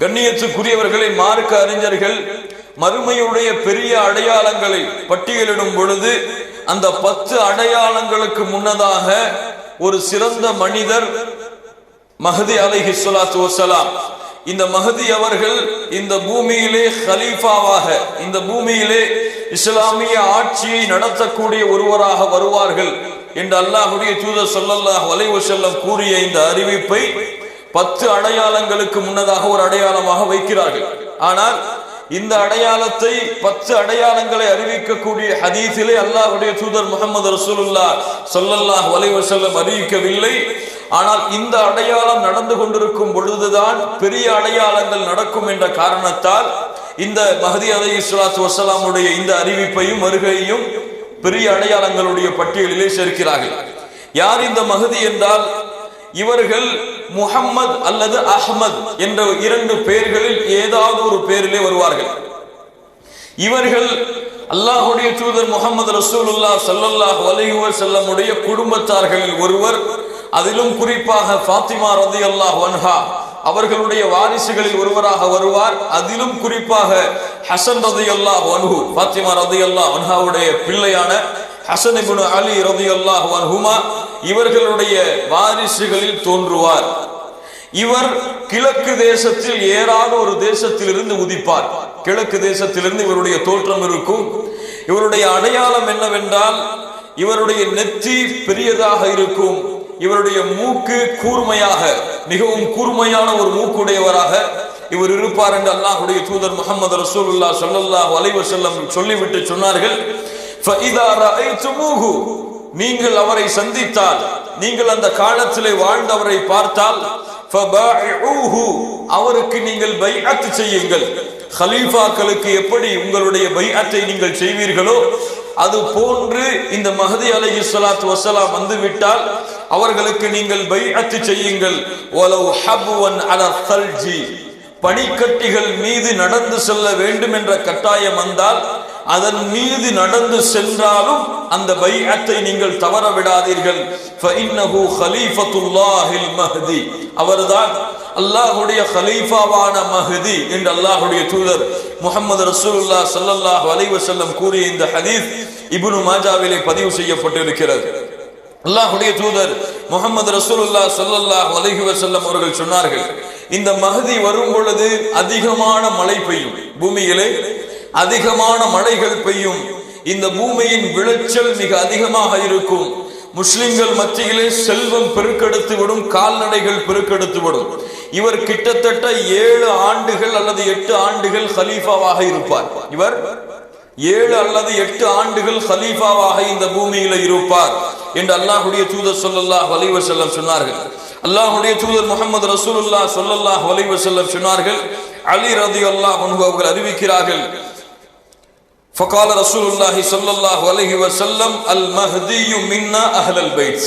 கண்ணியத்துக்குரியவர்களை மார்க்க அறிஞர்கள் மறுமையுடைய பெரிய அடையாளங்களை பட்டியலிடும் பொழுது அந்த பத்து அடையாளங்களுக்கு முன்னதாக ஒரு சிறந்த மனிதர் மஹதி அலைஹி சொலாத்து வசலாம் இந்த மஹதி அவர்கள் இந்த பூமியிலே ஹலீஃபாவாக இந்த பூமியிலே இஸ்லாமிய ஆட்சியை நடத்தக்கூடிய ஒருவராக வருவார்கள் என்று அல்லாஹுடைய தூதர் சொல்லல்லாஹ் வலைவு வஸல்லம் கூறிய இந்த அறிவிப்பை பத்து அடையாளங்களுக்கு முன்னதாக ஒரு அடையாளமாக வைக்கிறார்கள். ஆனால் இந்த அடையாளத்தை பத்து அடையாளங்களை அறிவிக்கக்கூடிய ஹதீஸிலே அல்லாஹுடைய தூதர் முகமது ரசூலுல்லா சொல்லல்லாஹ் வலைவசல்லம் அறிவிக்கவில்லை. ஆனால் இந்த அடையாளம் நடந்து கொண்டிருக்கும் பொழுதுதான் பெரிய அடையாளங்கள் நடக்கும் என்ற காரணத்தால் இந்த மஹதி அலி இஸ்லாத்து வசலாமுடைய இந்த அறிவிப்பையும் வருகையையும் பெரிய அடையாளங்களுடைய பட்டியலிலே சேர்க்கிறார்கள். யார் இந்த மகதி என்றால் இவர்கள் முகம்மது அல்லது அஹ்மத் என்ற இரண்டு பெயர்களில் ஏதாவது ஒரு பெயரிலே வருவார்கள். இவர்கள் அல்லாஹுடைய தூதர் முகமது ரசூலுல்லா சல்லல்லாஹ் அலைஹி செல்லமுடைய குடும்பத்தார்களில் ஒருவர் அதிலும் குறிப்பாக ஃபாத்திமா ரதியல்லாஹ் வன்ஹா அவர்களுடைய வாரிசுகளில் ஒருவராக வருவார். அதிலும் குறிப்பாக ஹசன் ரதியல்லா வன்ஹு ஃபாத்திமா ரதியல்லா வன்ஹாவுடைய பிள்ளையான ஹசன் இபுன் அலி ரதியல்லாஹ் வன்ஹுமா இவர்களுடைய வாரிசுகளில் தோன்றுவார். இவர் கிழக்கு தேசத்தில் ஏறாத ஒரு தேசத்திலிருந்து உதிப்பார். கிழக்கு தேசத்திலிருந்து இவருடைய தோற்றம் இருக்கும். இவருடைய அடையாளம் என்னவென்றால் இவருடைய நெற்றி பெரியதாக இருக்கும். இவருடைய மூக்கு கூர்மையாக மிகவும் கூர்மையான ஒரு மூக்குடையவராக இவர் இருப்பார் என்று அல்லாஹுடைய தூதர் முகமது ரசூலுல்லா சொல்லல்லாஹ் அலைவசல்லம் சொல்லிவிட்டு சொன்னார்கள். நீங்கள் அவரை சந்தித்தால் நீங்கள் அந்த காலத்திலே வாழ்ந்தவரை பார்த்தால் அவருக்கு நீங்கள் பைஅத்து செய்யுங்கள். ஹலீஃபாக்களுக்கு எப்படி உங்களுடைய பைஅத்தை நீங்கள் செய்வீர்களோ அது போன்று இந்த மஹதி அலஹி சலாத் வசலாம் வந்துவிட்டால் அவர்களுக்கு நீங்கள் பைஅத்து செய்யுங்கள். ஒலவ் ஹபுவன் அல தல்ஜி பனிக்கட்டிகள் மீது நடந்து செல்ல வேண்டும் என்ற கட்டாயம் வந்தால் அதன் மீது நடந்து சென்றாலும் அந்த பையத்தை நீங்கள் தவற விடாதீர்கள். ஃபஇன்னஹு ஹலீஃபத்துல்லாஹில் அவர்தான் அல்லாஹுடைய ஹலீஃபாவான மஹதி என்று அல்லாஹுடைய தூதர் முகமது ரசூலுல்லாஹ் சல்லல்லாஹ் அலைவசல்லம் கூறிய இந்த ஹதீஸ் இபுனு மாஜாவிலே பதிவு செய்யப்பட்டிருக்கிறது. அல்லாஹுடைய தூதர் முகமது ரசூலுல்லா சல்லல்லாஹ் அலைஹி வசல்லம் அவர்கள் சொன்னார்கள் இந்த மகதி வரும் பொழுது அதிகமான மழை பெய்யும். பூமியிலே அதிகமான மழைகள் பெய்யும். இந்த பூமியின் விளைச்சல் மிக அதிகமாக இருக்கும். முஸ்லிம்கள் மத்தியிலே செல்வம் பெருக்கெடுத்து விடும் கால்நடைகள் பெருக்கெடுத்து விடும். இவர் கிட்டத்தட்ட ஏழு ஆண்டுகள் அல்லது எட்டு ஆண்டுகள் ஹலீஃபாவாக இருப்பார். இவர் ஏழு அல்லது எட்டு ஆண்டுகள் ஹலீஃபாவாக இந்த பூமியில இருப்பார் என்று அல்லாஹுடைய தூதர் சொல்லல்லா அலைஹி செல்லம் சொன்னார்கள். அல்லாஹுடைய தூதர் முகமது ரசூலுல்லாஹ் சொல்லல்லாஹ் அலைஹி செல்லம் சொன்னார்கள். அலி ரதி அல்லாஹ் அவர்கள் அறிவிக்கிறார்கள் فقال رسول الله صلى الله عليه وسلم المهدي منا اهل البيت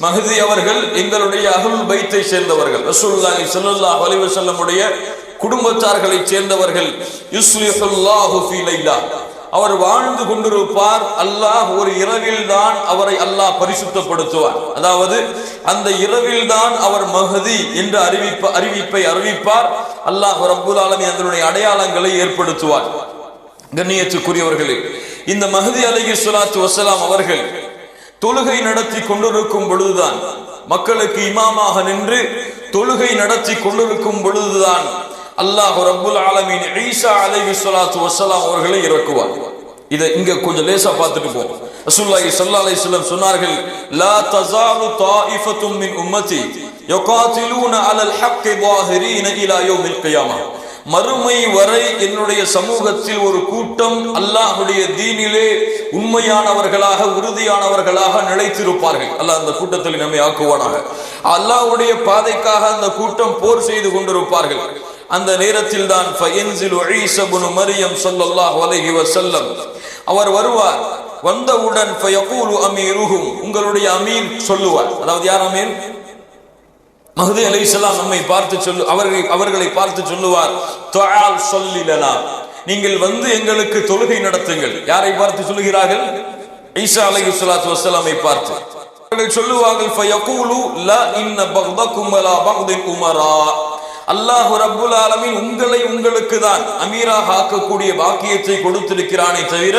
மஹதி அவர்கள் எங்களுடைய அஹுல் பைத்தை சேர்ந்தவர்கள் ரசூலுல்லாஹி ஸல்லல்லாஹு அலைஹி வஸல்லம் உடைய குடும்பத்தார்களை சேர்ந்தவர்கள் யுஸ்லிஹுல்லாஹு ஃபீ லைலா அவர் வாழ்ந்து கொண்டிருப்பார் அல்லாஹ் ஒரு இரவில் தான் அவரை அல்லாஹ் பரிசுத்தப்படுத்துவார் அதாவது அந்த இரவில் தான் அவர் மஹதி என்ற அறிவிப்பு அறிவிப்பை அறிவிப்பார் அல்லாஹ் ரப்புல் ஆலமீன் அதனுடைய அடையாளங்களை ஏற்படுத்துவார் கண்ணியத்துக்குரியவர்களே இந்த மஹதி அலகி சுலாத்து வசலாம் அவர்கள் தொழுகை நடத்தி கொண்டிருக்கும் பொழுதுதான் மக்களுக்கு இமாமாக நின்று தொழுகை நடத்தி கொண்டிருக்கும் பொழுதுதான் அல்லாஹ் ரபுல் ஆலமின் ஈசா அலகி சுலாத்து வசலாம் அவர்களை இறக்குவார். இதை இங்க கொஞ்சம் லேசா பார்த்துட்டு போவோம். ரசூல்லாஹி ஸல்லல்லாஹு அலைஹி வஸல்லம் சொன்னார்கள் லா தஸாலு தாயிஃபத்தும் மின் உம்மதி யுகாத்திலூன அலல் ஹக்கி ظாஹிரீன இலா யௌமில் கியாமah மறுமை வரை என்னுடைய சமூகத்தில் ஒரு கூட்டம் அல்லாஹுடைய தீனிலே உண்மையானவர்களாக உறுதியானவர்களாக நிலைத்திருப்பார்கள். அல்லாஹ் அந்த கூட்டத்தில் நம்மை ஆக்குவானாக. அல்லாஹுடைய பாதைக்காக அந்த கூட்டம் போர் செய்து கொண்டிருப்பார்கள். அந்த நேரத்தில் தான் மரியம் ஸல்லல்லாஹு அலைஹி வஸல்லம். அவர் வருவார். வந்தவுடன் உங்களுடைய அமீர் சொல்லுவார். அதாவது யார் அமீர் மகதி அலி இஸ்லாம் நம்மை பார்த்து சொல்லு அவர்கள் அவர்களை பார்த்து சொல்லுவார் துஆல் சொல்லிலனா நீங்கள் வந்து எங்களுக்கு தொழுகை நடத்துங்கள். யாரை பார்த்து சொல்லுகிறார்கள்? ஈசா அலைஹிஸ்ஸலாத்து வசலாமை பார்த்து. அவர்கள் சொல்லுவார்கள் அல்லாஹு ரப்புல் ஆலமின் உங்களை உங்களுக்கு தான் அமீராக ஆக்கக்கூடிய பாக்கியத்தை கொடுத்திருக்கிறானே தவிர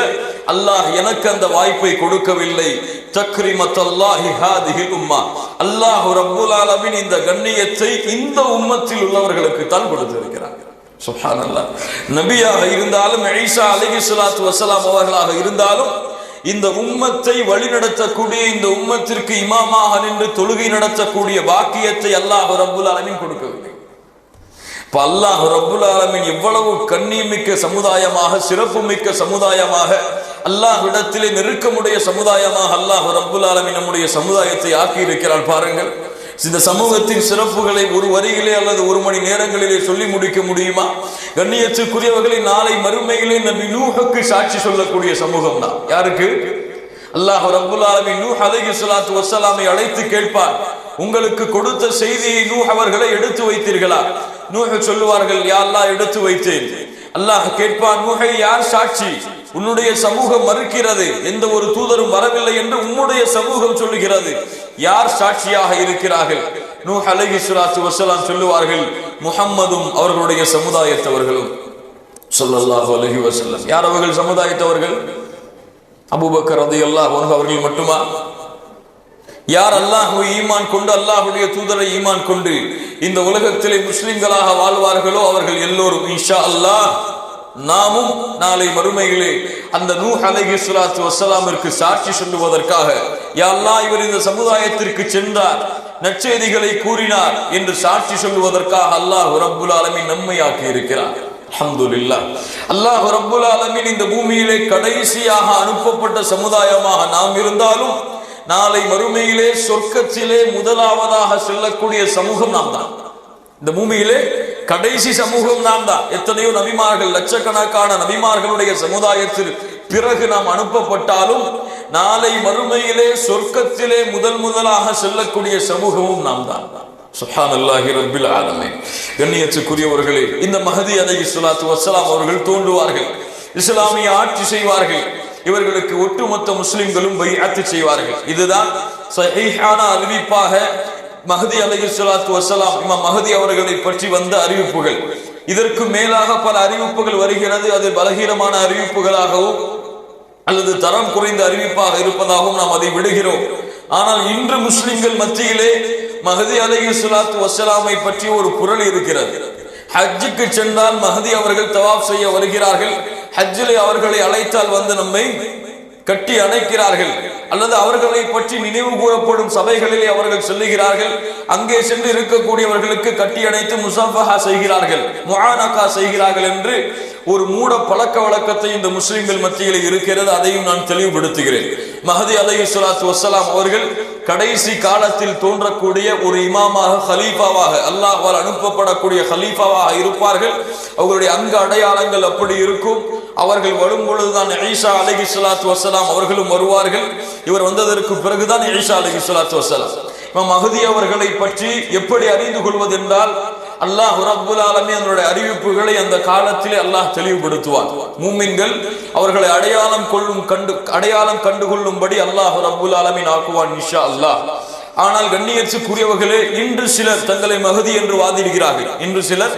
அல்லாஹ் எனக்கு அந்த வாய்ப்பை கொடுக்கவில்லை. தக்ரிமத் அல்லாஹி ஹாதிஹி உம்மா. அல்லாஹு ரப்புல் ஆலமின் இந்த கண்ணியத்தை இந்த உம்மத்தில் உள்ளவர்களுக்கு தான் கொடுத்திருக்கிறார். சுப்ஹானல்லாஹ். நபியாக இருந்தாலும் ஈசா அலைஹிஸ்ஸலாத்து வசலாம் அவர்களாக இருந்தாலும் இந்த உம்மத்தை வழிநடத்தக்கூடிய இந்த உம்மத்திற்கு இமாமாக நின்று தொழுகை நடத்தக்கூடிய பாக்கியத்தை அல்லாஹ் ரப்புல் ஆலமின் கொடுக்கவில்லை. இப்போ அல்லாஹ் ரப்புல் ஆலமீன் எவ்வளவு கண்ணியமிக்க சமுதாயமாக சிறப்புமிக்க சமுதாயமாக அல்லாஹ்விடத்திலே நெருக்கமுடைய சமுதாயமாக அல்லாஹ் ரபுல் ஆலமின் நம்முடைய சமுதாயத்தை ஆக்கி இருக்கிறார் பாருங்கள். இந்த சமூகத்தின் சிறப்புகளை ஒரு வரியிலே அல்லது ஒரு மணி நேரங்களிலே சொல்லி முடிக்க முடியுமா? கண்ணியத்துக்குரியவர்களை நாளை மறுமையிலே நபி நூஹுக்கு சாட்சி சொல்லக்கூடிய சமூகம் தான் யாருக்கு? அல்லாஹ் ரபுல் ஆலமீன் நூஹ் அலைஹி ஸலாத்து வஸ்ஸலாமை அழைத்து கேட்பார். உங்களுக்கு கொடுத்த செய்தியை நூஹ் அவர்களை எடுத்து வைத்தீர்களா? நூஹ் சொல்லுவார்கள் யாரெல்லாம் எடுத்து வைத்தேன். அல்லாஹ் கேட்பான் நூஹை யார் சாட்சி? உன்னுடைய சமூகம் மறுக்கிறது. எந்த ஒரு தூதரும் வரவில்லை என்று உன்னுடைய சமூகம் சொல்லுகிறது. யார் சாட்சியாக இருக்கிறார்கள்? நூ அலைஹி சுலாத்து வசலாம் சொல்லுவார்கள் முகம்மதும் அவர்களுடைய சமுதாயத்தவர்களும். சொல்லல்லாஹு அலைஹி வஸல்லம். யார் அவர்கள்? சமுதாயத்தவர்கள்? அபூபக்கர் அது அன்ஹு அவர்கள் மட்டுமா? யார் அல்லாஹு ஈமான் கொண்டு அல்லாஹுடைய தூதரை ஈமான் கொண்டு இந்த உலகத்திலே முஸ்லிம்களாக வாழ்வார்களோ அவர்கள் எல்லோரும் இன்ஷா அல்லாஹ் நாமும் நாளை மறுமையிலே அந்த நூ அலைஹி சுலாத்து வஸ்ஸலாமிற்கு சாட்சி சொல்லுவதற்காக யா அல்லாஹ் இவர் இந்த சமுதாயத்திற்கு சென்றார் நற்செய்திகளை கூறினார் என்று சாட்சி சொல்லுவதற்காக அல்லாஹ் ரப்புல் ஆலமீன் நம்மையாக்கி இருக்கிறார். அஹமதுல்லா அல்லாஹ் ரப்புல் ஆலமின் இந்த பூமியிலே கடைசியாக அனுப்பப்பட்ட சமுதாயமாக நாம் இருந்தாலும் நாளை மறுமையிலே சொர்க்கத்திலே முதலாவதாக செல்லக்கூடிய சமூகம் நாம் தான் இந்த பூமியிலே கடைசி சமூகம் நாம் தான் எத்தனையோ நபிமார்கள் லட்சக்கணக்கான நபிமார்களுடைய சமுதாயத்தில் பிறகு நாம் அனுப்பப்பட்டாலும் நாளை மறுமையிலே சொர்க்கத்திலே முதல் முதலாக செல்லக்கூடிய சமூகமும் நாம் தான் சுஹானல்லாஹி கண்ணியத்துக்குரியவர்களே இந்த மகதி அதை இஸ்லாத்து வசலாம் அவர்கள் தோன்றுவார்கள். இஸ்லாமிய ஆட்சி செய்வார்கள். இவர்களுக்கு ஒட்டுமொத்த முஸ்லிம்களும் பையாத்து செய்வார்கள். இதுதான் சஹீஹான அறிவிப்பாக மஹதி அலைஹி சொல்லாத்து வசலாம் இமாம் மஹதி அவர்களை பற்றி வந்த அறிவிப்புகள். இதற்கு மேலாக பல அறிவிப்புகள் வருகிறது. அது பலகீனமான அறிவிப்புகளாகவும் அல்லது தரம் குறைந்த அறிவிப்பாக இருப்பதாகவும் நாம் அதை விடுகிறோம். ஆனால் இன்று முஸ்லிம்கள் மத்தியிலே மஹதி அலைஹி ஸலாத்து வசலாமை பற்றி ஒரு குரல் இருக்கிறது. ஹஜ்ஜுக்கு சென்றால் மஹதி அவர்கள் தவாப் செய்ய வருகிறார்கள். ஹஜ்ஜிலே அவர்களை அழைத்தால் வந்து நம்மை கட்டி அணைக்கிறார்கள். அல்லது அவர்களை பற்றி நினைவு கூறப்படும் சபைகளிலே அவர்கள் செல்லுகிறார்கள். அங்கே சென்று இருக்கக்கூடியவர்களுக்கு கட்டி அணைத்து முசாஃபஹா செய்கிறார்கள். முஆனகா செய்கிறார்கள் என்று ஒரு மூட பழக்க வழக்கத்தை இந்த முஸ்லிம்கள் மத்தியில் இருக்கிறது. அதையும் நான் தெளிவுபடுத்துகிறேன். மஹதி அலை சலாத்து வசலாம் அவர்கள் கடைசி காலத்தில் தோன்றக்கூடிய ஒரு இமாமாக ஹலீஃபாவாக அல்லாஹால் அனுப்பப்படக்கூடிய ஹலீஃபாவாக இருப்பார்கள். அவர்களுடைய அங்க அடையாளங்கள் அப்படி இருக்கும். அவர்கள் வரும் பொழுதுதான் ஈஷா அலைஹி வசலாம் வசலாம் அவர்களும் வருவார்கள். இவர் வந்ததற்கு பிறகுதான் ஈஷா அலி ஸலாத்து வசலாம் இமாம் மஹதி அவர்களை பற்றி எப்படி அறிந்து கொள்வது என்றால் அல்லாஹ் ரப்புல் ஆலமே அதனுடைய அறிவிப்புகளை அந்த காலத்திலே அல்லாஹ் தெளிவுபடுத்துவார் மூமின்கள் அவர்களை அடையாளம் கொள்ளும் கண்டு அடையாளம் கண்டுகொள்ளும்படி அல்லாஹ் ரப்புல் ஆலமின் ஆக்குவான் இன்ஷா அல்லாஹ். ஆனால் கண்ணியத்துக்குரியவர்களே இன்று சிலர் தங்களை மகதி என்று வாதிடுகிறார்கள். இன்று சிலர்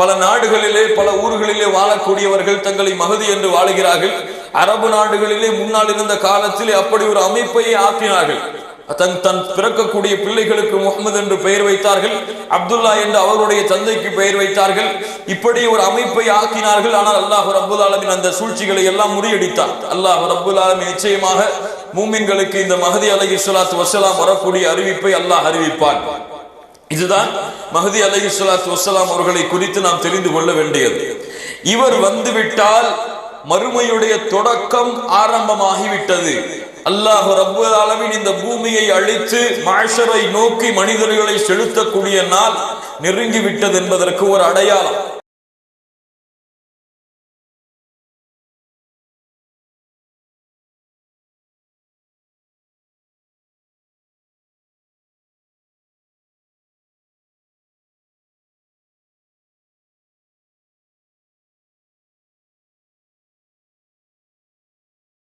பல நாடுகளிலே பல ஊர்களிலே வாழக்கூடியவர்கள் தங்களை மகதி என்று வாழுகிறார்கள். அரபு நாடுகளிலே முன்னால் இருந்த காலத்தில் அப்படி ஒரு அமைப்பையே ஆக்கினார்கள். தன் தன் பிறக்கக்கூடிய பிள்ளைகளுக்கு முகமது என்று பெயர் வைத்தார்கள். அப்துல்லா என்று அவருடைய தந்தைக்கு பெயர் வைத்தார்கள். இப்படி ஒரு அமைப்பை ஆக்கினார்கள். ஆனால் அல்லாஹ் ரப்புல் ஆலமின் அந்த சூழ்ச்சிகளை எல்லாம் முறியடித்தார். அல்லாஹ் ரப்புல் ஆலமின் நிச்சயமாக மூமின்களுக்கு இந்த மஹதி அலைஹி ஸலாத்து வசலாம் வரக்கூடிய அறிவிப்பை அல்லாஹ் அறிவிப்பான். இதுதான் மஹதி அலைஹி ஸலாத்து வசலாம் அவர்களை குறித்து நாம் தெரிந்து கொள்ள வேண்டியது. இவர் வந்துவிட்டால் மறுமையுடைய தொடக்கம் ஆரம்பமாகிவிட்டது. அல்லாஹ் ரப்பல் ஆலமீன் இந்த பூமியை அழித்து மாஷரை நோக்கி மனிதர்களை செலுத்தக்கூடிய நாள் நெருங்கிவிட்டது என்பதற்கு ஒரு அடையாளம்.